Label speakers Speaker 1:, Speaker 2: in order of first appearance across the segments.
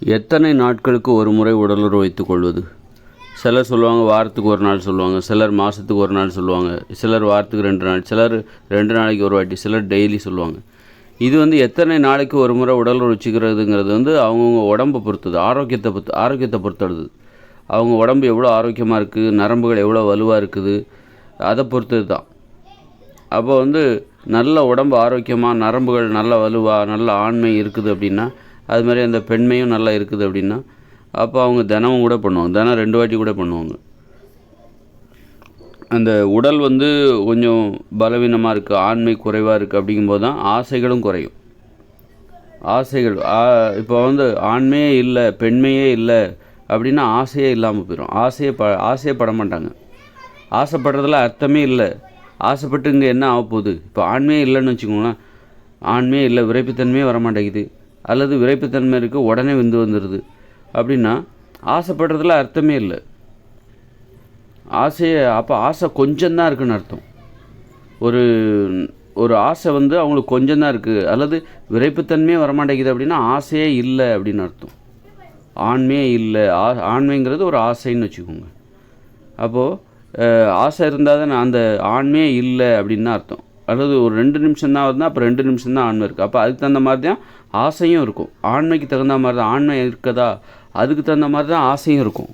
Speaker 1: எத்தனை நாட்களுக்கு ஒரு முறை உடலுறவு வைத்துக் கொள்வது? சிலர் சொல்லுவாங்க வாரத்துக்கு ஒரு நாள் சொல்லுவாங்க சிலர் மாதத்துக்கு ஒரு நாள் சொல்லுவாங்க சிலர் வாரத்துக்கு ரெண்டு நாள் சிலர் ரெண்டு நாளைக்கு ஒரு வாட்டி சிலர் டெய்லி சொல்லுவாங்க. இது வந்து எத்தனை நாளைக்கு ஒரு முறை உடலுறவு வச்சுக்கிறதுங்கிறது வந்து அவங்கவுங்க உடம்பை பொறுத்தது ஆரோக்கியத்தை பொறுத்து ஆரோக்கியத்தை பொறுத்தது. அவங்க உடம்பு எவ்வளோ ஆரோக்கியமாக இருக்குது நரம்புகள் எவ்வளோ வலுவாக இருக்குது அதை பொறுத்தது தான். அப்போ வந்து நல்ல உடம்பு ஆரோக்கியமாக நரம்புகள் நல்ல வலுவாக நல்ல ஆண்மை இருக்குது அப்படின்னா அது மாதிரி அந்த பெண்மையும் நல்லா இருக்குது அப்படின்னா அப்போ அவங்க தினமும் கூட பண்ணுவாங்க. தினம் ரெண்டு வாட்டி கூட பண்ணுவாங்க. அந்த உடல் வந்து கொஞ்சம் பலவீனமாக இருக்குது ஆண்மை குறைவாக இருக்குது அப்படிங்கும்போது தான் ஆசைகளும் குறையும். ஆசைகள் இப்போ வந்து ஆண்மையே இல்லை பெண்மையே இல்லை அப்படின்னா ஆசையே இல்லாமல் போயிடும் ஆசையை ப ஆசையே பட மாட்டாங்க. ஆசைப்படுறதுல அர்த்தமே இல்லை. ஆசைப்பட்டு இங்கே என்ன ஆக போகுது இப்போ ஆண்மையே இல்லைன்னு வச்சுக்கோங்களேன். ஆண்மையே இல்லை விரைப்புத்தன்மையே வர மாட்டேங்குது அல்லது விரைப்புத்தன்மை இருக்குது உடனே விந்து வந்துடுது அப்படின்னா ஆசைப்படுறதுல அர்த்தமே இல்லை. ஆசையை அப்போ ஆசை கொஞ்சம்தான் இருக்குன்னு அர்த்தம். ஒரு ஒரு ஆசை வந்து அவங்களுக்கு கொஞ்சம் தான் இருக்குது அல்லது விரைப்புத்தன்மையே வரமாட்டேங்குது அப்படின்னா ஆசையே இல்லை அப்படின்னு அர்த்தம். ஆண்மையே இல்லை. ஆ ஆண்மைங்கிறது ஒரு ஆசைன்னு வச்சுக்கோங்க. அப்போது ஆசை இருந்தால் தான் அந்த ஆண்மையே இல்லை அப்படின்னு தான் அர்த்தம். அல்லது ஒரு ரெண்டு நிமிஷம் தான் இருந்தால் அப்போ ரெண்டு நிமிஷம் தான் ஆண்மை இருக்குது அப்போ அதுக்கு தகுந்த மாதிரி தான் ஆசையும் இருக்கும். ஆண்மைக்கு தகுந்த மாதிரி தான் ஆண்மை இருக்கதா? அதுக்கு தகுந்த மாதிரி தான் ஆசையும் இருக்கும்.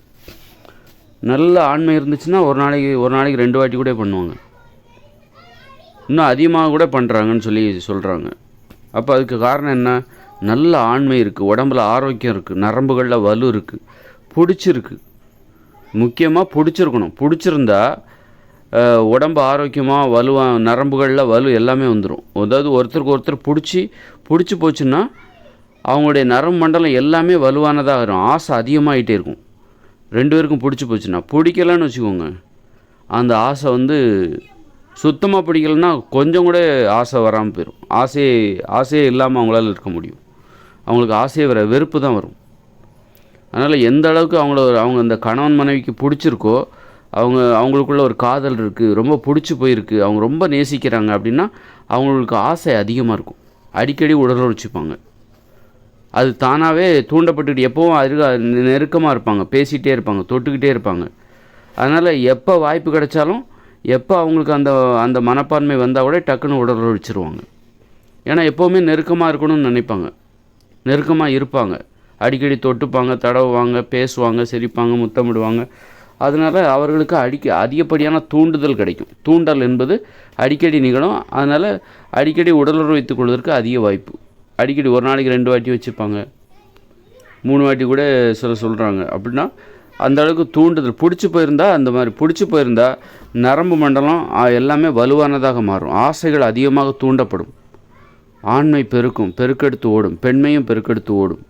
Speaker 1: நல்ல ஆண்மை இருந்துச்சுன்னா ஒரு நாளைக்கு ஒரு நாளைக்கு ரெண்டு வாட்டி கூட பண்ணுவாங்க. இன்னும் அதிகமாக கூட பண்ணுறாங்கன்னு சொல்லி சொல்கிறாங்க அப்போ அதுக்கு காரணம் என்ன? நல்ல ஆண்மை இருக்குது உடம்புல ஆரோக்கியம் இருக்குது நரம்புகளில் வலு இருக்குது பிடிச்சிருக்கு. முக்கியமாக பிடிச்சிருக்கணும். பிடிச்சிருந்தா உடம்பு ஆரோக்கியமாக வலுவாக நரம்புகளில் வலு எல்லாமே வந்துடும் அதாவது ஒருத்தருக்கு ஒருத்தர் பிடிச்சி பிடிச்சி போச்சுன்னா அவங்களுடைய நரம்பு மண்டலம் எல்லாமே வலுவானதாக இருக்கும் ஆசை அதிகமாகிட்டே இருக்கும். ரெண்டு பேருக்கும் பிடிச்சி போச்சுன்னா பிடிக்கலன்னு வச்சுக்கோங்க. அந்த ஆசை வந்து சுத்தமாக பிடிக்கலன்னா கொஞ்சம் கூட ஆசை வராமல் போயிடும் ஆசையே ஆசையே இல்லாமல் அவங்களால இருக்க முடியும். அவங்களுக்கு ஆசையை வர வெறுப்பு தான் வரும். அதனால் எந்த அளவுக்கு அவங்கள அவங்க அந்த கணவன் மனைவிக்கு பிடிச்சிருக்கோ அவங்க அவங்களுக்குள்ள ஒரு காதல் இருக்குது ரொம்ப பிடிச்சி போயிருக்கு அவங்க ரொம்ப நேசிக்கிறாங்க அப்படின்னா அவங்களுக்கு ஆசை அதிகமாக இருக்கும். அடிக்கடி உடலுறவிச்சுப்பாங்க அது தானாகவே தூண்டப்பட்டுக்கிட்டு எப்போவும் அருக நெருக்கமாக இருப்பாங்க பேசிகிட்டே இருப்பாங்க தொட்டுக்கிட்டே இருப்பாங்க. அதனால் எப்போ வாய்ப்பு கிடைச்சாலும் எப்போ அவங்களுக்கு அந்த அந்த மனப்பான்மை வந்தால் கூட டக்குன்னு உடலுறவிச்சிருவாங்க ஏன்னா எப்போவுமே நெருக்கமாக இருக்கணும்னு நினைப்பாங்க. நெருக்கமாக இருப்பாங்க. அடிக்கடி தொட்டுப்பாங்க தடவுவாங்க பேசுவாங்க சிரிப்பாங்க முத்தமிடுவாங்க. அதனால் அவர்களுக்கு அடிக்க அதிகப்படியான தூண்டுதல் கிடைக்கும். தூண்டல் என்பது அடிக்கடி நிகழும். அதனால் அடிக்கடி உடலுறவு வைத்துக் கொள்வதற்கு அதிக வாய்ப்பு. அடிக்கடி ஒரு நாளைக்கு ரெண்டு வாட்டி வச்சுப்பாங்க மூணு வாட்டி கூட சில சொல்கிறாங்க அப்படின்னா அந்த அளவுக்கு தூண்டுதல். பிடிச்சி போயிருந்தால் அந்த மாதிரி. பிடிச்சி போயிருந்தால் நரம்பு மண்டலம் எல்லாமே வலுவானதாக மாறும். ஆசைகள் அதிகமாக தூண்டப்படும். ஆண்மை பெருக்கும். பெருக்கெடுத்து ஓடும். பெண்மையும் பெருக்கெடுத்து ஓடும்.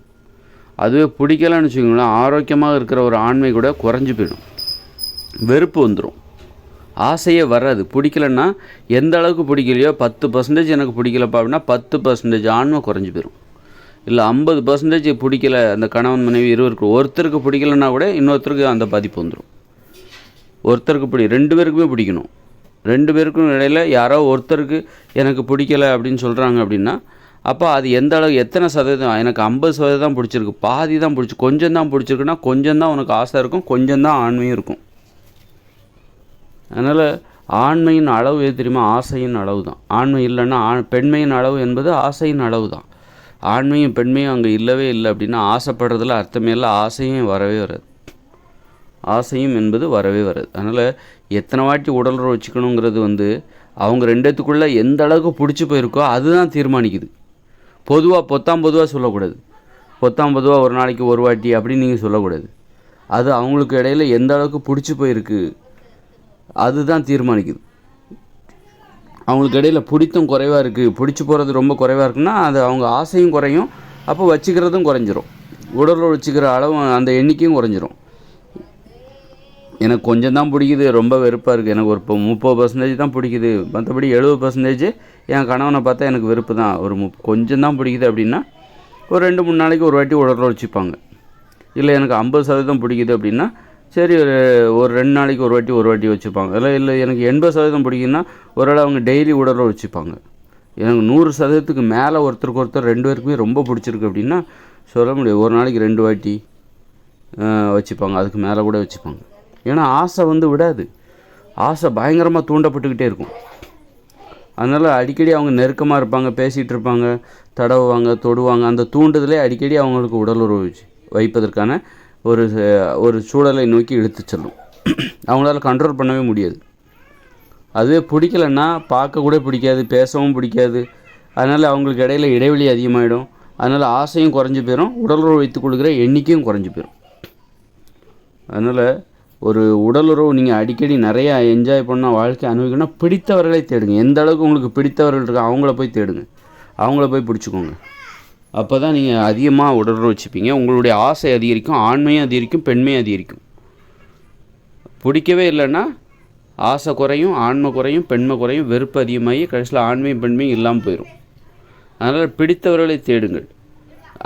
Speaker 1: அதுவே பிடிக்கலன்னு வச்சுக்கோங்களேன். ஆரோக்கியமாக இருக்கிற ஒரு ஆண்மை கூட குறைஞ்சி போயிடும். வெறுப்பு வந்துடும் ஆசையே வராது. பிடிக்கலன்னா எந்த அளவுக்கு பிடிக்கலையோ பத்து பர்சன்டேஜ் எனக்கு பிடிக்கலப்பா அப்படின்னா பத்து பர்சன்டேஜ் ஆன்மை குறைஞ்சி போயிடும் இல்லை ஐம்பது பர்சன்டேஜ் பிடிக்கல அந்த கணவன் மனைவி இருவருக்கு. ஒருத்தருக்கு பிடிக்கலன்னா கூட இன்னொருத்தருக்கு அந்த பாதிப்பு வந்துடும் ஒருத்தருக்கு பிடி ரெண்டு பேருக்குமே பிடிக்கணும். ரெண்டு பேருக்கும் இடையில யாரோ ஒருத்தருக்கு எனக்கு பிடிக்கல அப்படின்னு சொல்கிறாங்க அப்படின்னா அப்போ அது எந்த அளவு எத்தனை சதவீதம்? எனக்கு ஐம்பது சதவீதம் பிடிச்சிருக்கு. பாதி தான் பிடிச்சி கொஞ்சம் தான் பிடிச்சிருக்குன்னா கொஞ்சம் தான் உனக்கு ஆசை இருக்கும் கொஞ்சம் தான் ஆண்மையும் இருக்கும். அதனால் ஆண்மையின் அளவு எது தெரியுமா? ஆசையின் அளவு தான் ஆண்மை இல்லைன்னா ஆண் பெண்மையின் அளவு என்பது ஆசையின் அளவு தான் ஆண்மையும் பெண்மையும் அங்கே இல்லவே இல்லை அப்படின்னா ஆசைப்படுறதுல அர்த்தமே இல்லை. ஆசையும் வரவே வராது. ஆசையும் என்பது வரவே வராது. அதனால் எத்தனை வாட்டி உடலுறவு வச்சுக்கணுங்கிறது வந்து அவங்க ரெண்டுத்துக்குள்ளே எந்த அளவுக்கு பிடிச்சி போயிருக்கோ அதுதான் தீர்மானிக்குது. பொதுவாக பொத்தாம் பொதுவாக சொல்லக்கூடாது. பொத்தாம் பொதுவாக ஒரு நாளைக்கு ஒரு வாட்டி அப்படின்னு நீங்கள் சொல்லக்கூடாது. அது அவங்களுக்கு இடையில எந்த அளவுக்கு பிடிச்சி போயிருக்கு அதுதான் தீர்மானிக்குது. அவங்களுக்கு இடையில் பிடித்தம் குறைவாக இருக்குது பிடிச்சி போகிறது ரொம்ப குறைவாக இருக்குன்னா அது அவங்க ஆசையும் குறையும். அப்போ வச்சுக்கிறதும் குறைஞ்சிரும். உடல் வச்சுக்கிற அளவு அந்த எண்ணிக்கையும் குறைஞ்சிரும். எனக்கு கொஞ்சம் தான் பிடிக்குது. ரொம்ப வெறுப்பாக இருக்குது எனக்கு ஒரு இப்போ முப்பது பர்சன்டேஜ் தான் பிடிக்குது. மற்றபடி எழுபது பர்சன்டேஜ் என் கணவனை பார்த்தா எனக்கு வெறுப்பு தான். ஒரு முப் கொஞ்சம் தான் பிடிக்குது அப்படின்னா ஒரு ரெண்டு மூணு நாளைக்கு ஒரு வாட்டி உடல் வச்சுப்பாங்க. இல்லை எனக்கு ஐம்பது சதவீதம் பிடிக்குது அப்படின்னா சரி ஒரு ஒரு ரெண்டு நாளைக்கு ஒரு வாட்டி ஒரு வாட்டி வச்சுப்பாங்க. இல்லை இல்லை எனக்கு எண்பது சதவீதம் பிடிக்குன்னா ஒரு அவங்க டெய்லி உடலுறவு வச்சுப்பாங்க. எனக்கு நூறு சதவீதத்துக்கு மேலே ஒருத்தருக்கு ஒருத்தர் ரெண்டு பேருக்குமே ரொம்ப பிடிச்சிருக்கு அப்படின்னா சொல்ல முடியாது. ஒரு நாளைக்கு ரெண்டு வாட்டி வச்சுப்பாங்க. அதுக்கு மேலே கூட வச்சுப்பாங்க. ஏன்னா ஆசை வந்து விடாது. ஆசை பயங்கரமாக தூண்டப்பட்டுக்கிட்டே இருக்கும். அதனால் அடிக்கடி அவங்க நெருக்கமாக இருப்பாங்க பேசிகிட்டு இருப்பாங்க தடவுவாங்க தொடுவாங்க. அந்த தூண்டுதலே அடிக்கடி அவங்களுக்கு உடலுறவு வச்சு வைப்பதற்கான ஒரு ஒரு சூழலை நோக்கி இழுத்து செல்லும். அவங்களால கண்ட்ரோல் பண்ணவே முடியாது. அதுவே பிடிக்கலன்னா பார்க்க கூட பிடிக்காது பேசவும் பிடிக்காது. அதனால் அவங்களுக்கு இடையில இடைவெளி அதிகமாகிடும் அதனால் ஆசையும் குறைஞ்சி போயிடும் உடலுறவு வைத்துக் கொள்கிற எண்ணிக்கையும் குறைஞ்சி போயிடும் அதனால் ஒரு உடலுறவு நீங்கள் அடிக்கடி நிறையா என்ஜாய் பண்ணால் வாழ்க்கை அனுபவிக்கணும்னா பிடித்தவர்களை தேடுங்க. எந்த அளவுக்கு உங்களுக்கு பிடித்தவர்கள் இருக்கோ அவங்கள போய் தேடுங்க. அவங்கள போய் பிடிச்சிக்கோங்க. அப்போ தான் நீங்கள் அதிகமாக உடலுறவு வச்சுப்பீங்க உங்களுடைய ஆசை அதிகரிக்கும் ஆண்மையும் அதிகரிக்கும் பெண்மையும் அதிகரிக்கும். பிடிக்கவே இல்லைன்னா ஆசை குறையும் ஆண்மை குறையும் பெண்மை குறையும் வெறுப்பு அதிகமாகி கடைசியில் ஆண்மையும் பெண்மையும் இல்லாமல் போயிடும் அதனால் பிடித்தவர்களை தேடுங்கள்.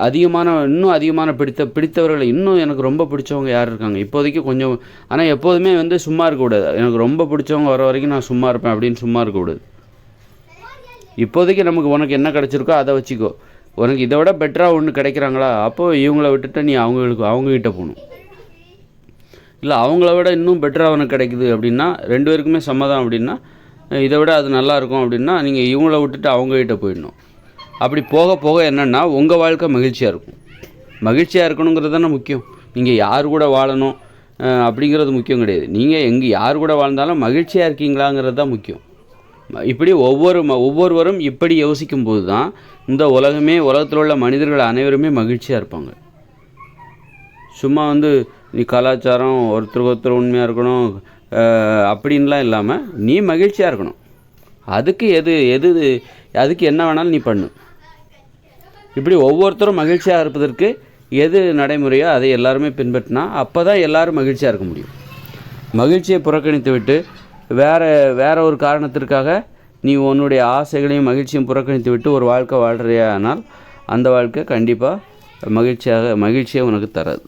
Speaker 1: அதிகமான இன்னும் அதிகமான பிடித்த பிடித்தவர்களை இன்னும் எனக்கு ரொம்ப பிடிச்சவங்க யார் இருக்காங்க? இப்போதைக்கு கொஞ்சம் ஆனால் எப்போதுமே வந்து சும்மா இருக்கக்கூடாது. எனக்கு ரொம்ப பிடிச்சவங்க வர வரைக்கும் நான் சும்மா இருப்பேன் அப்படின்னு சும்மா இருக்கக்கூடாது. இப்போதைக்கு நமக்கு உனக்கு என்ன கிடச்சிருக்கோ அதை வச்சுக்கோ. உனக்கு இதை விட பெட்டராக ஒன்று கிடைக்கிறாங்களா? அப்போது இவங்கள விட்டுட்டு நீ அவங்களுக்கு அவங்கக்கிட்ட போகணும். இல்லை அவங்கள விட இன்னும் பெட்டராக உனக்கு கிடைக்குது அப்படின்னா ரெண்டு பேருக்குமே சம்மதம் அப்படின்னா இதை விட அது நல்லாயிருக்கும் அப்படின்னா நீங்கள் இவங்கள விட்டுட்டு அவங்ககிட்ட போயிடணும். அப்படி போக போக என்னென்னா உங்கள் வாழ்க்கை மகிழ்ச்சியாக இருக்கும். மகிழ்ச்சியாக இருக்கணுங்கிறது தானே முக்கியம். நீங்கள் யார் கூட வாழணும் அப்படிங்கிறது முக்கியம் கிடையாது. நீங்கள் எங்கே யார் கூட வாழ்ந்தாலும் மகிழ்ச்சியாக இருக்கீங்களாங்கிறது தான் முக்கியம். இப்படி ஒவ்வொரு ம ஒவ்வொருவரும் இப்படி யோசிக்கும் போது தான் இந்த உலகமே உலகத்தில் உள்ள மனிதர்கள் அனைவருமே மகிழ்ச்சியாக இருப்பாங்க. சும்மா வந்து நீ கலாச்சாரம் ஒருத்தருக்கு ஒருத்தர் உண்மையாக இருக்கணும் அப்படின்லாம் இல்லாமல் நீ மகிழ்ச்சியாக இருக்கணும். அதுக்கு எது எது அதுக்கு என்ன வேணாலும் நீ பண்ணு. இப்படி ஒவ்வொருத்தரும் மகிழ்ச்சியாக இருப்பதற்கு எது நடைமுறையோ அதை எல்லாருமே பின்பற்றினா அப்போ தான் எல்லாரும் மகிழ்ச்சியாக இருக்க முடியும். மகிழ்ச்சியை புறக்கணித்து விட்டு வேறு வேற ஒரு காரணத்திற்காக நீ உன்னுடைய ஆசைகளையும் மகிழ்ச்சியும் புறக்கணித்து விட்டு ஒரு வாழ்க்கை வாழ்கிறியானால் அந்த வாழ்க்கை கண்டிப்பாக மகிழ்ச்சியாக மகிழ்ச்சியை உனக்கு தராது.